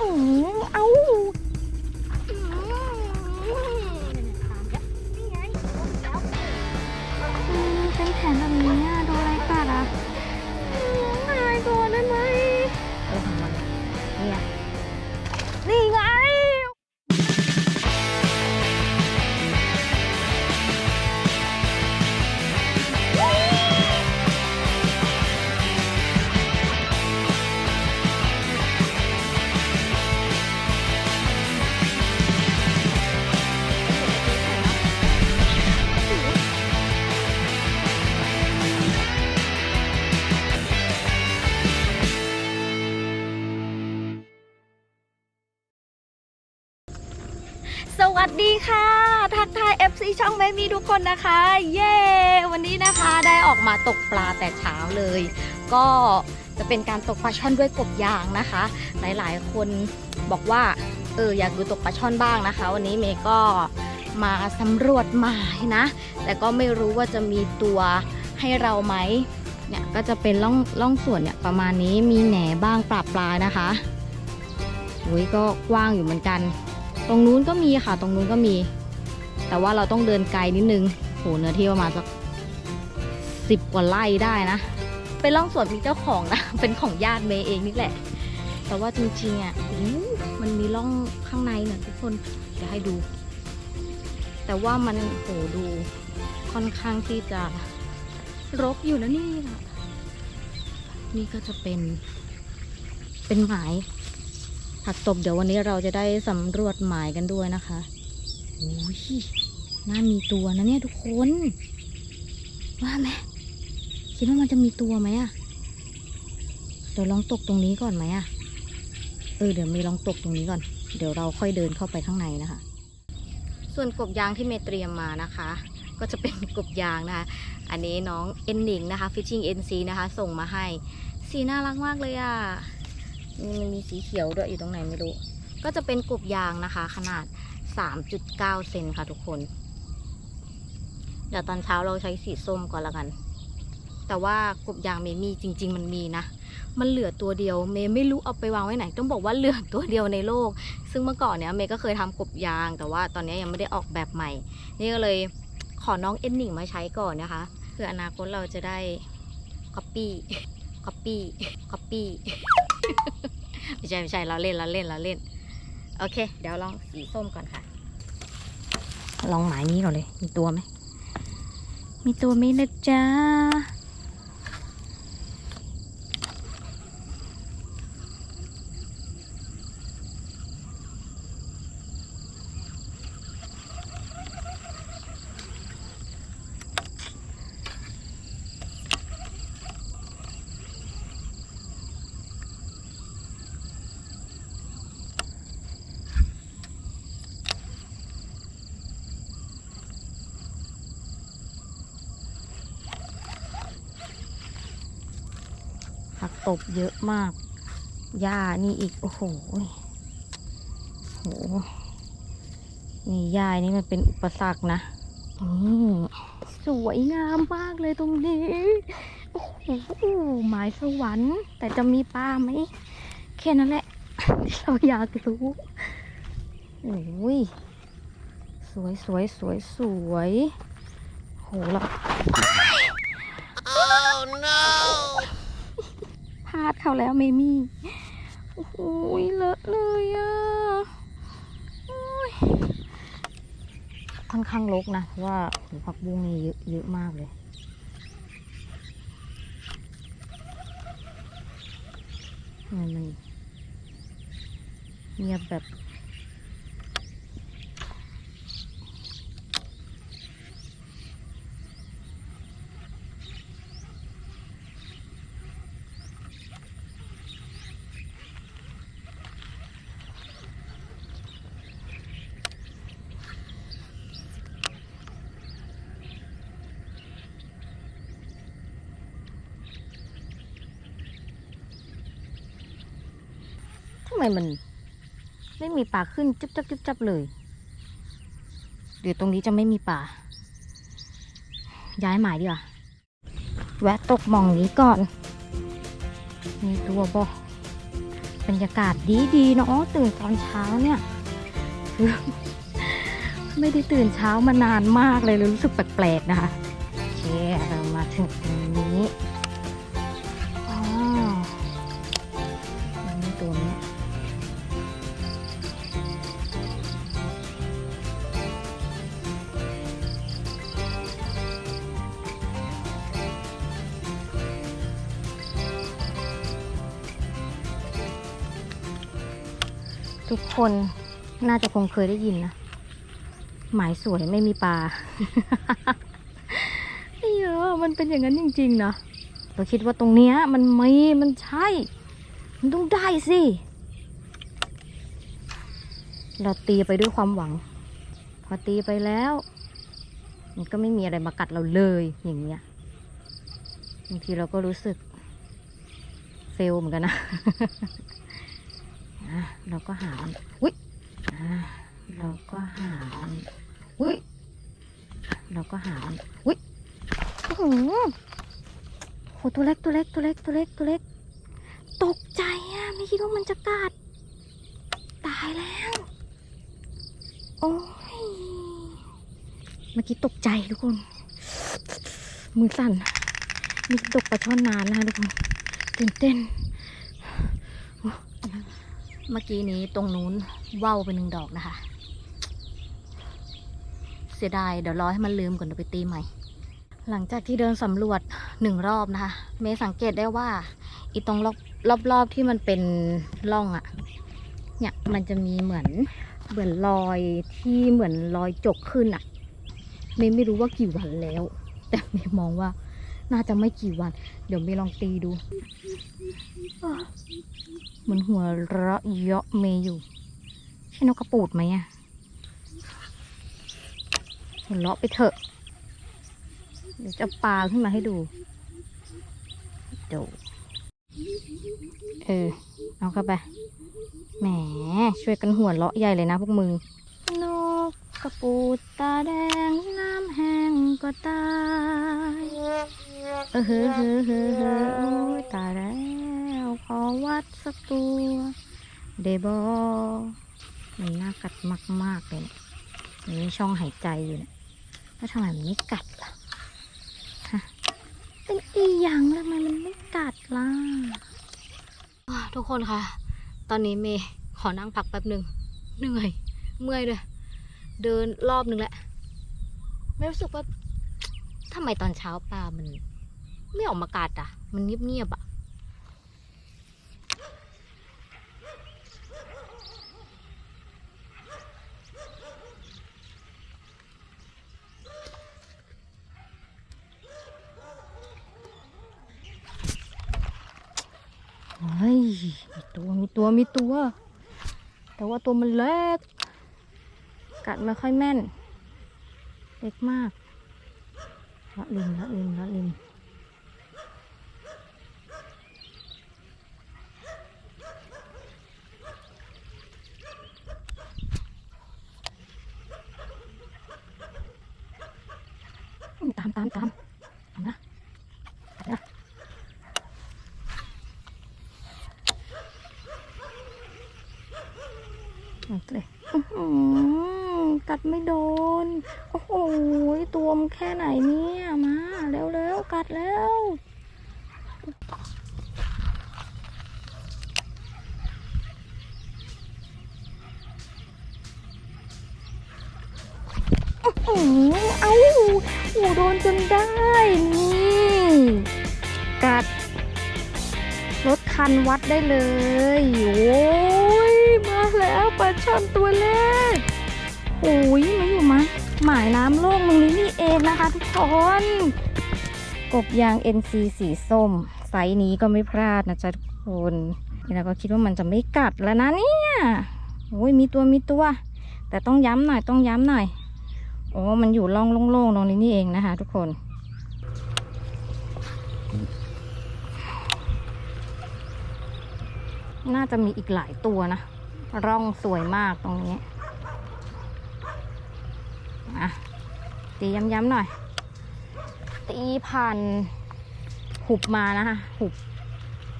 อืมเอา สวัสดีค่ะ ทักทาย FC ช่องแม่มีทุกคนนะคะ เย้ วันนี้นะคะได้ออกมาตกปลาแต่เช้าเลย ก็จะเป็นการตกปลาช่อนด้วยกบยางนะคะ หลายๆ คนบอกว่าเอออยากดูตกปลาช่อนบ้างนะคะ วันนี้เมย์ก็มาสำรวจหมายนะ แต่ก็ไม่รู้ว่าจะมีตัวให้เราไหมเนี่ยก็จะเป็นล่องล่องส่วนเนี่ยประมาณนี้มีแหนบ้างปลาปลานะคะอุ้ยก็กว้างอยู่เหมือนกัน ตรงนู้นก็มีค่ะ ตรงนู้นก็มี แต่ว่าเราต้องเดินไกลนิดนึงโหเนื้อที่ประมาณสักสิบกว่าไร่ได้นะ เป็นร่องสวนมีเจ้าของนะ เป็นของญาติเมย์เองนี่แหละ แต่ว่าจริงๆอะมันมีร่องข้างในเนี่ยทุกคนเดี๋ยวให้ดู แต่ว่ามันโหดูค่อนข้างที่จะรกอยู่นะนี่นะนี่ก็จะเป็นเป็นหมาย ผักตบเดี๋ยววันนี้เราจะได้สำรวจหมายกันด้วยนะคะโอ้ยน่ามีตัวนะเนี่ยทุกคน ว่าไหมคิดว่ามันจะมีตัวไหมอะเดี๋ยวลองตกตรงนี้ก่อนไหมอะเออเดี๋ยวมีลองตกตรงนี้ก่อน เดี๋ยวเราค่อยเดินเข้าไปข้างในนะคะ ส่วนกบยางที่เมย์เตรียมมานะคะ ก็จะเป็นกบยางนะคะ อันนี้น้องเอ็นหนิงนะคะ Fishing NC นะคะ ส่งมาให้ สีน่ารักมากเลยอะ นี่มันมีสีเขียวด้วยอยู่ตรงไหนไม่รู้ ก็จะเป็นกบยางนะคะ ขนาด 3.9 เซนค่ะทุกคน เดี๋ยวตอนเช้าเราใช้สีส้มก่อนละกัน แต่ว่ากบยางเมย์มีจริง ๆ มันมีนะ มันเหลือตัวเดียว เมย์ไม่รู้เอาไปวางไว้ไหน ต้องบอกว่าเหลือตัวเดียวในโลก ซึ่งเมื่อก่อนเนี้ยเมย์ก็เคยทำกบยาง แต่ว่าตอนนี้ยังไม่ได้ออกแบบใหม่ นี่ก็เลยขอน้องเอ็นหนิงมาใช้ก่อนนะคะเพื่ออนาคตเราจะได้ copy copy copy ไม่ใช่ไม่ใช่เราเล่นเราเล่นเราเล่น โอเค เดี๋ยวลองสีส้มก่อนค่ะ ลองหมายนี้ก่อนเลย มีตัวไหม มีตัวไหมนะจ๊ะ ตบเยอะมาก หญ้านี่อีก โอ้โหโห นี่หญ้านี่มันเป็นอุปสรรคนะสวยงามมากเลยตรงนี้ โอ้โหหมายสวรรค์ แต่จะมีปลาไหม แค่นั้นแหละที่เราอยากรู้โอ้ย สวยสวยสวยสวย โหเราพลาดเขาแล้วเมมี่โอ้โหเลอะเลยอะโอ้ยค่อนข้างรกนะเพราะว่าผักบุ้งนี่เยอะเยอะมากเลยมันเงียบแบบ ไมมัน ไม่มีปลาขึ้นจุ๊บจับจุ๊บจับเลยหรือตรงนี้จะไม่มีปลา ย้ายหมายดีกว่า แวะตกหมองนี้ก่อน มีตัวบอบรรยากาศดีดีๆเนาะตื่นตอนเช้าเนี่ย ไม่ได้ตื่นเช้ามานานมากเลยเลยรู้สึกแปลกๆนะคะโอเค คนน่าจะคงเคยได้ยินนะ หมายสวยไม่มีปลาไอ้เยอะมันเป็นอย่างนั้นจริงๆนะเราคิดว่าตรงเนี้ย มันไม่มันใช่ มันต้องได้สิ เราตีไปด้วยความหวัง พอตีไปแล้ว มันก็ไม่มีอะไรมากัดเราเลยอย่างเงี้ยบางทีเราก็รู้สึกเฟลเหมือนกันนะ เราก็หาอุ้ยเราก็หาอุ้ยเราก็หาอุ้ยโอ้โหโหตัวเล็กตัวเล็กตัวเล็กตัวเล็กตัวเล็ก ตกใจอะไม่คิดว่ามันจะกัดตายแล้ว โอ้ยเมื่อกี้ตกใจทุกคน มือสั่นมีตกปลาช่อนนานนะคะทุกคนตื่นเต้น เมื่อกี้นี้ตรงนู้นว่าวไปหนึ่งดอกนะคะ เสียดายเดี๋ยวรอให้มันลืมก่อนเดี๋ยวไปตีใหม่ หลังจากที่เดินสำรวจหนึ่งรอบนะคะ เมย์สังเกตได้ว่าอีตรงรอบรอบรอบที่มันเป็นร่องอะเนี่ยมันจะมีเหมือนเหมือนรอยที่เหมือนรอยจกขึ้นอะเมย์ไม่รู้ว่ากี่วันแล้ว แต่เมย์มองว่า น่าจะไม่กี่วัน เดี๋ยวเมย์ลองตีดูเหมือนหัวเราะเยาะเมย์อยู่ ใช่นกกระปูดไหมอะหัวเราะไปเถอะ เดี๋ยวจะปลาขึ้นมาให้ดูเดี๋ยวเออ เอาเข้าไป แหม ช่วยกันหัวเราะใหญ่เลยนะพวกมึงน กระปูดตาแดงน้ำแห้งก็ตาย เออเฮ้อเฮ้อเฮ้อเฮ้อโอ้ยตายแล้วขอวัดสักตัวเดบอมันน่ากัดมาก ๆ เลยเนี่ยมันมีช่องหายใจอยู่เนี่ยแล้วทำไมมันไม่กัดล่ะเป็นอีหยังแล้วทำไมมันไม่กัดล่ะทุกคนคะตอนนี้เมย์ขอนั่งพักแป๊บหนึ่งเหนื่อย เมื่อยด้วย เดินรอบนึงแหละไม่รู้สึกว่าทำไมตอนเช้าปลามัน ไม่ออกมากัดอะ มันเงียบๆอะเฮ้ยมีตัวมีตัวมีตัว แต่ว่าตัวมันเล็ก กัดไม่ค่อยแม่น เล็กมากละลิมละลิมละลิมตามตามตามตามนะตามนะ หมดเลยอื้อหือกัดไม่โดน โอ้โห ตัวมัน แค่ไหนเนี่ยมาเร็วๆกัดแล้วอื้เอ้าโอ้โดนจนได้นี่กัดรถคันวัดได้เลยโอ้ยมาแล้วปลาช่อนตัวเล็กโอ้ยมาอยู่มา หมายน้ำโล่งตรงนี้นี่เองนะคะทุกคน กบยาง NC สีส้ม ไซส์นี้ก็ไม่พลาดนะจ๊ะทุกคนนี่เราก็คิดว่ามันจะไม่กัดแล้วนะเนี่ยโอ้ยมีตัวมีตัว แต่ต้องย้ำหน่อยต้องย้ำหน่อยโอ้มันอยู่ร่องโล่งๆตรงนี้นี่เองนะคะ ทุกคนน่าจะมีอีกหลายตัวนะ ร่องสวยมากตรงนี้ะตีย้ำๆหน่อย ตีผ่านหุบมานะคะหุบ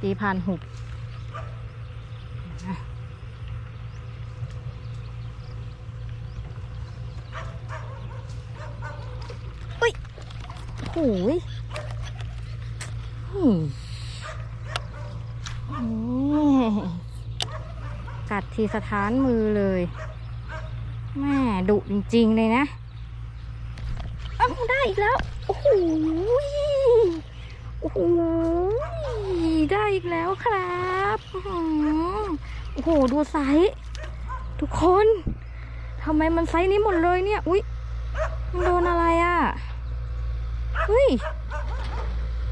ตีผ่านหุบอุ้ยหูยกัดทีสถานมือเลย แม่ดุจริง ๆ เลยนะ ได้อีกแล้ว โอ้โหโอ้โหได้อีกแล้วครับโอ้โห ดูไซส์ทุกคนทำไมมันไซส์นี้หมดเลยเนี่ย อุ๊ยมันโดนอะไรอะ่ะเฮ้ย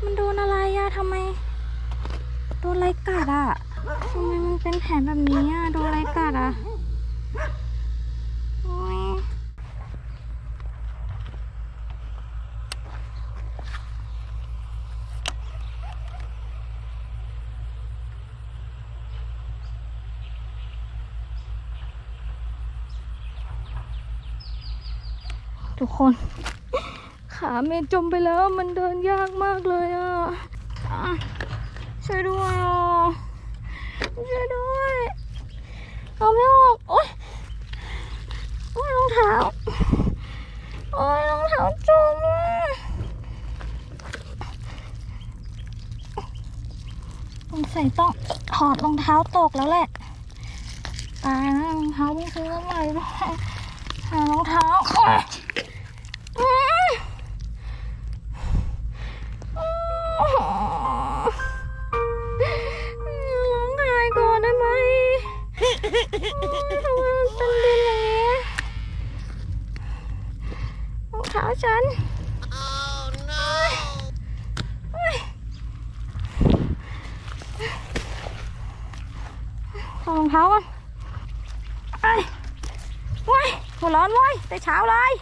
มันโดนอะไรอะ่ะทำไม โดนอะไรกัดอะ่ะทำไมมันเป็นแผลแบบนี้อะ่ะ โดนอะไรกัดอะโอ๊ยทุก คน ขาเมย์จมไปแล้วมันเดินยากมากเลยอะช่วยด้วยอะช่วยด้วยเอาไม่ออกโอ๊ยโอ๊ยรองเท้าโอ๊ยรองเท้าจมอะสงสัยต้องถอดรองเท้าตกแล้วแหละตายแล้วรองเท้าไม่ซื้อใหม่ด้วหารองเท้า ทำไมมันเป็นดินอย่างนี้รองเท้าฉันถอดรองเท้าก่อนไอ้ว้ายหัวร้อนว้ยแต่เช้าเลย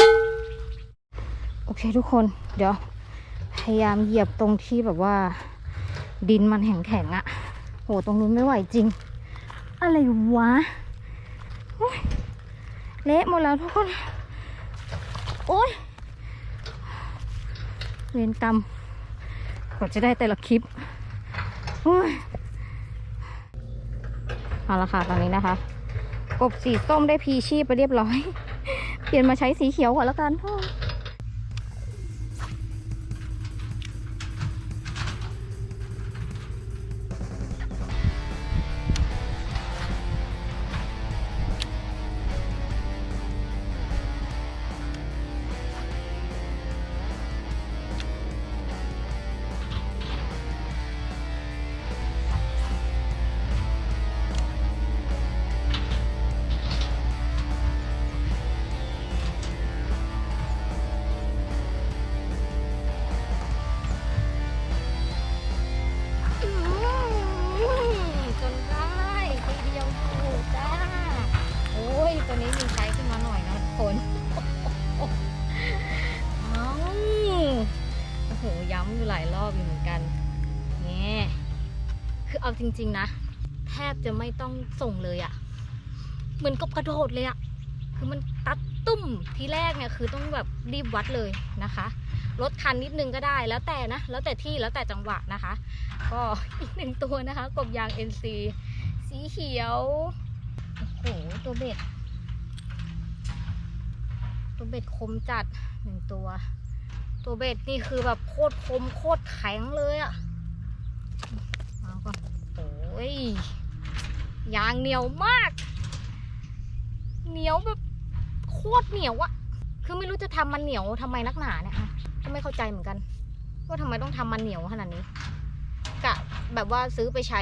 โอเคทุกคน เดี๋ยว พยายามเหยียบตรงที่แบบว่า ดินมันแข็งๆอะ โห ตรงนู้นไม่ไหวจริง อะไรวะเละหมดแล้วทุกคน โอ๊ยเวรกรรมกว่าจะได้แต่ละคลิปโอ๊ยเอาละค่ะตอนนี้นะคะ กบสีส้มได้พีชีพไปเรียบร้อย เปลี่ยนมาใช้สีเขียวก่อนแล้วกัน ริง ๆ นะ แทบจะไม่ต้องส่งเลยอะเหมือนกบกระโดดเลยอะคือมันตัดตุ้มทีแรกเนี่ยคือต้องแบบรีบวัดเลยนะคะลดคันนิดนึงก็ได้แล้วแต่นะ แล้วแต่ที่แล้วแต่จังหวะนะคะ ก็อีกหนึ่งตัวนะคะ กบยาง NC สีเขียวโอ้โหตัวเบ็ด ตัวเบ็ดคมจัดหนึ่งตัว ตัวเบ็ดนี่คือแบบโคตรคมโคตรแข็งเลยอะเอาก่อนโอ้ยยางเหนียวมาก เหนียวแบบโคตรเหนียวอะคือไม่รู้จะทำมันเหนียวทำไมนักหนาเนี่ยอะก็ไม่เข้าใจเหมือนกันว่าทำไมต้องทำมันเหนียวขนาดนี้กะแบบว่าซื้อไปใช้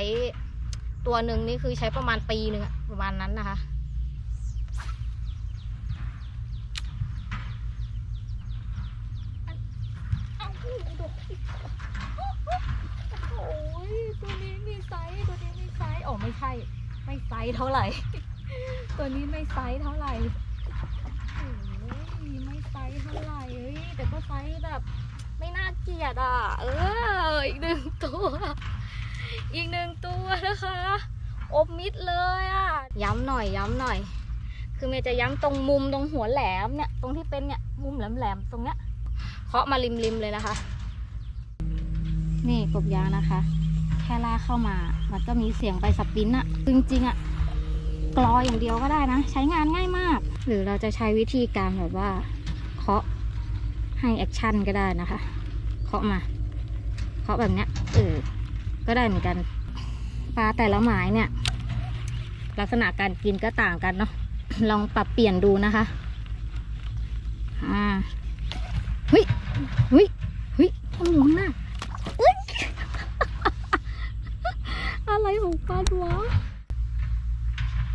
ตัวหนึ่งนี่คือใช้ประมาณปีหนึ่งประมาณนั้นนะคะ เอาหูดกอีกโอ้ย ตัวนี้มีไซส์ตัวนี้มีไซส์อ๋อไม่ใช่ ไม่ไซส์เท่าไหร่ ตัวนี้ไม่ไซส์เท่าไหร่โอ้ยไม่ไซส์เท่าไหร่เอ้ยแต่ก็ไซส์แบบ ไม่น่าเกลียดอะ เอออีกหนึ่งตัว อีกหนึ่งตัวนะคะอบมิดเลยอะ ย้ำหน่อยย้ำหน่อย คือเมย์จะย้ำตรงมุมตรงหัวแหลมเนี่ย ตรงที่เป็นเนี่ยมุมแหลมๆตรงเนี้ยเคาะมาริมๆเลยนะคะ นี่กบยางนะคะ แค่ลากเข้ามา มันก็มีเสียงไปสปรินต์อะจริงๆอะกรออย่างเดียวก็ได้นะ ใช้งานง่ายมาก หรือเราจะใช้วิธีการแบบว่าเคาะให้แอคชั่นก็ได้นะคะเคาะมาเคาะแบบเนี้ยเออก็ได้เหมือนกันปลาแต่ละหมายเนี่ย ลักษณะการกินก็ต่างกันเนาะลองปรับเปลี่ยนดูนะคะอ่าเฮ้ยเฮ้ยเฮ้ยทำอยู่ข้างหน้าเอ้ย อะไรของปลาวะ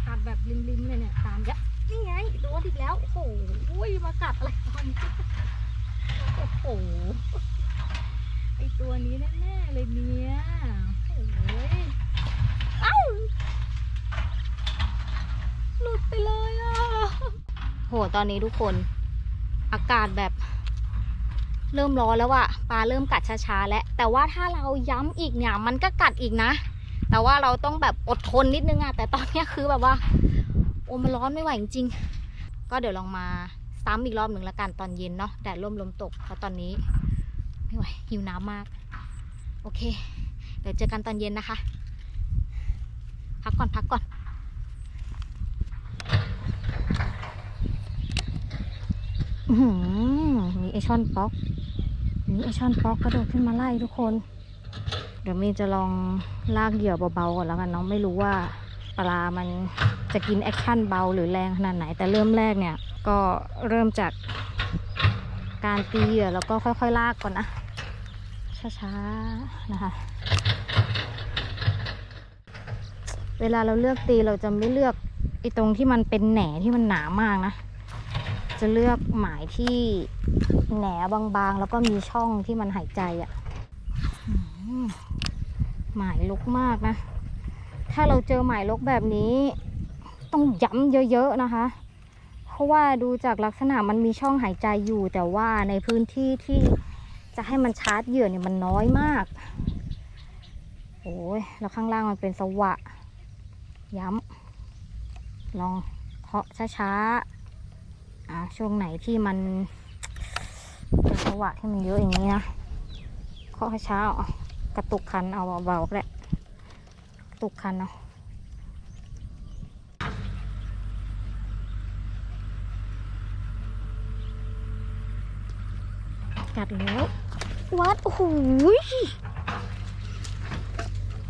กัดแบบริมๆเลยเนี่ยตามยะนี่ไงโดนอีกแล้ว โอ้โหมากัดอะไรตอนนี้โอ้โหไอตัวนี้แน่ๆเลยเนี่ยโอ้ยเอ้าหลุดไปเลยอะโหตอนนี้ทุกคน อากาศแบบเริ่มร้อนแล้วอะปลาเริ่มกัดช้าๆแล้วแต่ว่าถ้าเราย้ำอีกเนี่ยมันก็กัดอีกนะ แต่ว่าเราต้องแบบอดทนนิดนึงอะแต่ตอนนี้คือแบบว่า โอ้มันร้อนไม่ไหวจริงก็เดี๋ยวลองมาซ้ำอีกรอบหนึ่งละกันตอนเย็นเนาะแดดร่มลมตกเพราะตอนนี้ไม่ไหวหิวน้ำมาก โอเค เดี๋ยวเจอกันตอนเย็นนะคะ พักก่อนพักก่อนอืมีไอช่อนป๊อกมีไอช่อนป๊อกกระโดดขึ้นมาไล่ทุกคน เดี๋ยวมีจะลองลากเหยื่อเบาๆก่อนแล้วกันเนาะไม่รู้ว่าปลา มันจะกินแอคชั่นเบาหรือแรงขนาดไหน แต่เริ่มแรกเนี่ย ก็เริ่มจากการตีเหยื่อแล้วก็ค่อยๆลากก่อนนะ ช้าๆนะคะ เวลาเราเลือกตีเราจะไม่เลือกไอ้ตรงที่มันเป็นแหนที่มันหนามากนะ จะเลือกหมายที่แหนบางๆ แล้วก็มีช่องที่มันหายใจอะ่ะ หมายลกมากนะ ถ้าเราเจอหมายลกแบบนี้ ต้องย้ำเยอะๆนะคะ เพราะว่าดูจากลักษณะมันมีช่องหายใจอยู่ แต่ว่าในพื้นที่ที่จะให้มันชาร์จเหยื่อเนี่ยมันน้อยมาก โอ้ยแล้วข้างล่างมันเป็นสวะ ย้ำลองเคาะช้าๆอ่าช่วงไหนที่มันเป็นจังหวะที่มันเยอะอย่างนี้นะเคาะช้าๆเอา ระตุกคันเอาเบาๆก็ได้กระตุกคันเอากัดแล้ววัดโอ้โห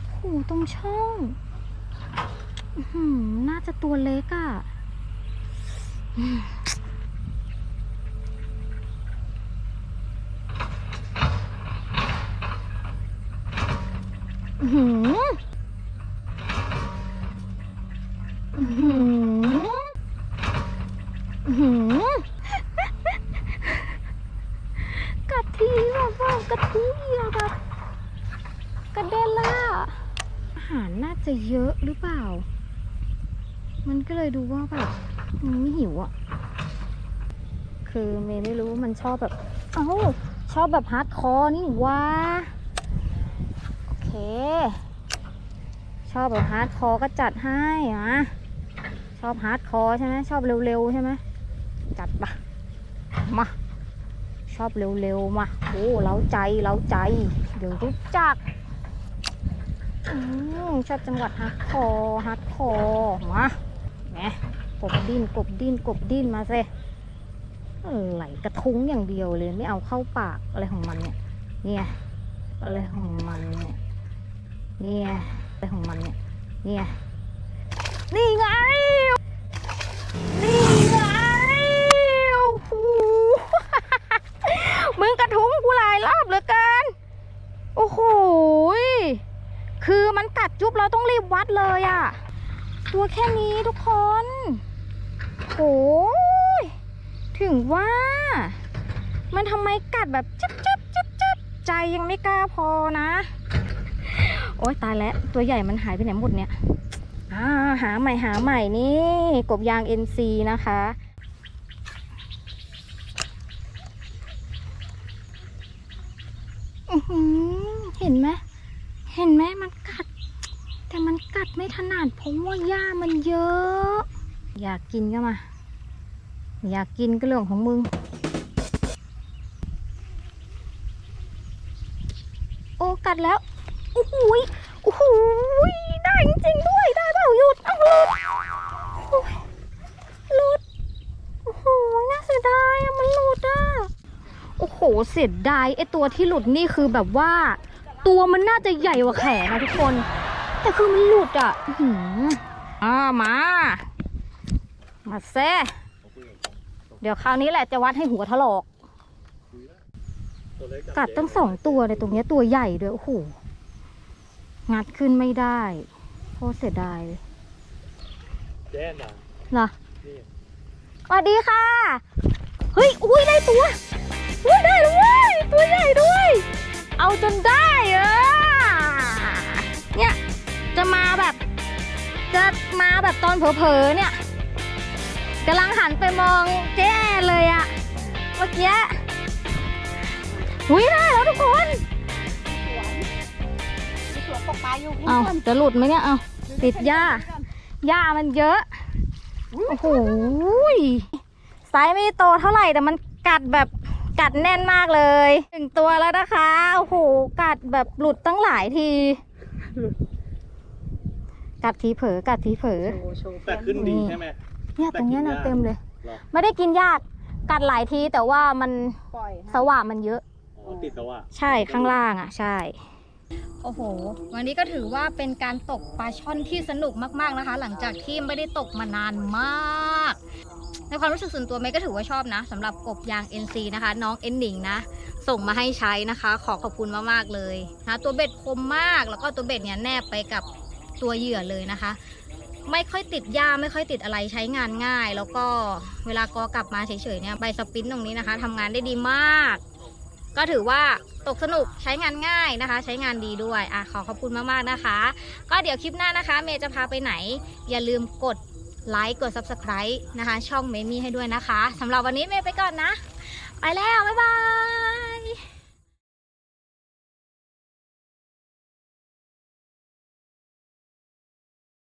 โอ้โหตรงช่องหือน่าจะตัวเล็กอะ่ะอืมอื้อ หือหือหือกัดทีแบบว่ากระทุ้งเหยื่อแบบกระเด็นละอาหารน่าจะเยอะหรือเปล่า มันก็เลยดูว่าแบบมันไม่หิวอะ คือเมย์ไม่รู้ว่ามันชอบแบบ เอ้าชอบแบบฮาร์ดคอร์นี่ว่า ชอบแบบฮาร์ดคอร์ก็จัดให้อะชอบฮาร์ดคอร์ใช่ไหมชอบเร็วๆใช่ไหมจัดปะมา ชอบเร็วๆมาโอ้เล้าใจเล้าใจ เดี๋ยวรู้จักอชอบจังหวัดฮาร์ดคอร์ฮาร์ดคอร์มาแหมกบดินกบดินกบดินมาสิอะไรกระทุ้งอย่างเดียวเลยไม่เอาเข้าปากอะไรของมันเนี่ยเนี่ยอะไรของมันเนี่ย เนี่ยอะไรของมันเนี่ย เนี่ย นี่ไง นี่ไงโอ้โหมึงกระทุ้งกูหลายรอบเหลือเกิน โอ้โห คือมันกัดจุ๊บเราต้องรีบวัดเลยอะตัวแค่นี้ทุกคนโหยถึงว่า มันทำไมกัดแบบจับจับจับจับใจยังไม่กล้าพอนะ โอ๊ยตายแล้ว ตัวใหญ่มันหายไปไหนหมดเนี่ยหาใหม่หาใหม่นี่ กบยาง NC นะคะ เห็นไหมเห็นไหมมันกัด แต่มันกัดไม่ถนัดเพราะว่าหญ้ามันเยอะ อยากกินก็มา อยากกินก็เรื่องของมึง โอ้กัดแล้ว อ้โหยโอ้โหยได้จริงๆด้วย ได้เปล่าหยุดเอาหลุดโอ้ยหลุด โอ้โห น่าเสียดายอะมันหลุดอะโอ้โห เสียดายไอตัวที่หลุดนี่คือแบบว่า ตัวมันน่าจะใหญ่กว่าแขนนะทุกคน แต่คือมันหลุดอะอื้อหืออ่ามา มาแซ่เดี๋ยวคราวนี้แหละจะวัดให้หัวถลอก กัดตั้งสองตัวเลยตรงเนี้ยตัวใหญ่ด้วย โอ้โห งัดขึ้นไม่ได้โคตรเสียดายเลยแย่น่ะเหรอนี่สวัสดีค่ะ เฮ้ย อุ้ยได้ตัวอุ้ยได้ด้วยตัวใหญ่ด้วย เอาจนได้เออเนี่ยจะมาแบบ จะมาแบบตอนเผลอๆเนี่ยกำลังหันไปมองเจ๊แอนเลยอะเมื่อกี้อุ้ยได้แล้วทุกคนมีสวน ตกปลาอยู่เอาจะหลุดไหมเนี่ยเอาติดหญ้าหญ้ามันเยอะโอ้โหยไซส์ไม่ได้โตเท่าไหร่แต่มันกัดแบบกัดแน่นมากเลยหนึ่งตัวแล้วนะคะโอ้โหกัดแบบหลุดตั้งหลายทีกัดทีเผลอกัดทีเผลอแต่ขึ้นดีใช่ไหมเนี่ยตรงเนี้ยนะแต่กินยากเต็มเลยหรอไม่ได้กินยากกัดหลายทีแต่ว่ามันปล่อยสว่างมันเยอะอ๋อติดแล้วอะใช่ข้างล่างอะ ใช่ โอ้โห วันนี้ก็ถือว่าเป็นการตกปลาช่อนที่สนุกมากๆนะคะ หลังจากที่ไม่ได้ตกมานานมาก ในความรู้สึกส่วนตัวเมย์ก็ถือว่าชอบนะสำหรับกบยาง NC นะคะ น้องเอ็นหนิงนะ ส่งมาให้ใช้นะคะ ขอขอบคุณมากๆเลยนะตัวเบ็ดคมมาก แล้วก็ตัวเบ็ดเนี่ยแนบไปกับตัวเหยื่อเลยนะคะ ไม่ค่อยติดหญ้าไม่ค่อยติดอะไรใช้งานง่าย แล้วก็เวลากอกลับมาเฉยๆเนี่ยใบสปินตรงนี้นะคะทำงานได้ดีมาก ก็ถือว่าตกสนุกใช้งานง่ายนะคะ ใช้งานดีด้วยอะขอขอบคุณมากๆนะคะ ก็เดี๋ยวคลิปหน้านะคะ เมย์จะพาไปไหน อย่าลืมกดไลค์กด Subscribe นะคะ ช่องเมมี่ให้ด้วยนะคะสำหรับวันนี้เมย์ไปก่อนนะ ไปแล้ว บ๊ายบาย